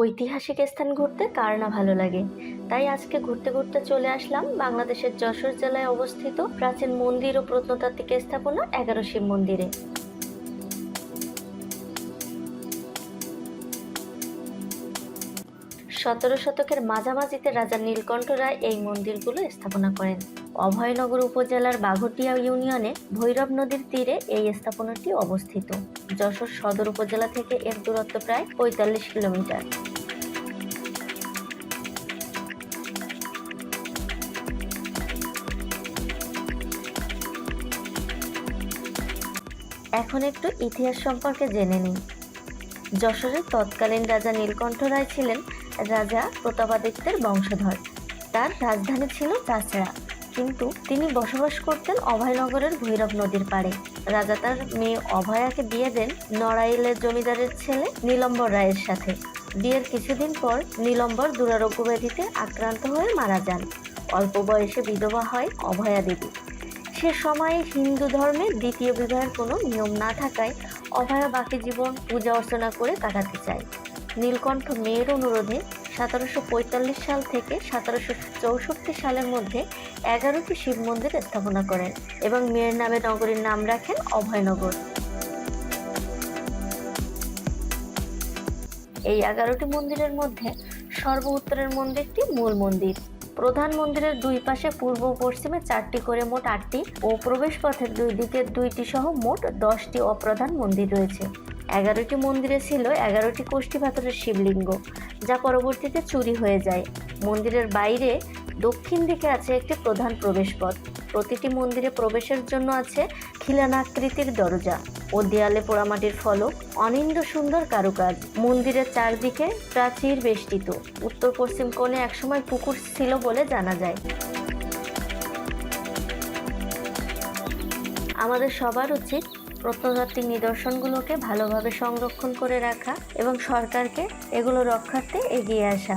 ঐতিহাসিক স্থান ঘুরতে কার না ভালো লাগে। তাই আজকে ঘুরতে ঘুরতে চলে আসলাম বাংলাদেশের যশোর জেলায় অবস্থিত প্রাচীন মন্দির ও প্রত্নতাত্ত্বিক স্থাপনা এগারো শিব মন্দিরে। সতেরো শতকের মাঝামাঝিতে রাজা নীলকণ্ঠ রায় এই মন্দিরগুলো স্থাপনা করেন। অভয়নগর উপজেলার বাঘটিয়া ইউনিয়নে ভৈরব নদীর তীরে এই স্থাপনাটি অবস্থিত। যশোর সদর উপজেলা থেকে এর দূরত্ব প্রায় পঁয়তাল্লিশ কিলোমিটার। এখন একটু ইতিহাস সম্পর্কে জেনে নিই। যশোরের তৎকালীন রাজা নীলকণ্ঠ রায় ছিলেন রাজা প্রতাপাদিত্যের বংশধর। তার রাজধানী ছিল চাচড়া কিন্তু তিনি বসবাস করতেন অভয়নগরের ভৈরব নদীর পাড়ে। রাজা তার মেয়ে অভয়াকে বিয়ে দেন নড়াইলের জমিদারের ছেলে নীলম্বর রায়ের সাথে। বিয়ের কিছুদিন পর নীলম্বর দুরারোগ্য ব্যাধিতে আক্রান্ত হয়ে মারা যান। অল্প বয়সে বিধবা হয় অভয়া দেবী সে সময়ে হিন্দু ধর্মে দ্বিতীয় বিবাহের কোনো নিয়ম না থাকায় অভয়া বাকি জীবন পূজা অর্চনা করে কাটাতে চায়। নীলকণ্ঠ মেয়ের অনুরোধে সতেরোশো পঁয়তাল্লিশ সাল থেকে সতেরোশো চৌষট্টি সালের মধ্যে এগারোটি শিব মন্দির স্থাপনা করেন এবং মেয়ের নামে নগরীর নাম রাখেন অভয়নগর। এই এগারোটি মন্দিরের মধ্যে সর্ব উত্তরের মন্দিরটি মূল মন্দির। প্রধান মন্দিরের দুই পাশে পূর্ব পশ্চিমে চারটি করে মোট আটটি ও প্রবেশ পথের দুই দিকে দুইটি সহ মোট দশটি অপ্রধান মন্দির রয়েছে। এগারোটি মন্দিরে ছিল এগারোটি কোষ্ঠী পাথরের শিবলিঙ্গ, যা পরবর্তীতে চুরি হয়ে যায়। মন্দিরের বাইরে দক্ষিণ দিকে আছে একটি প্রধান প্রবেশপথ। প্রতিটি মন্দিরে প্রবেশের জন্য আছে খিলানাকৃতির দরজা ও দেয়ালে পোড়ামাটির ফলক। অনিন্দ সুন্দর কারুকাজ। মন্দিরের চারদিকে প্রাচীর বেষ্টিত। উত্তর পশ্চিম কোণে একসময় পুকুর ছিল বলে জানা যায়। আমাদের সবার উচিত প্রত্নতাত্ত্বিক নিদর্শনগুলোকে ভালোভাবে সংরক্ষণ করে রাখা এবং সরকারকে এগুলো রক্ষার্থে এগিয়ে আসা।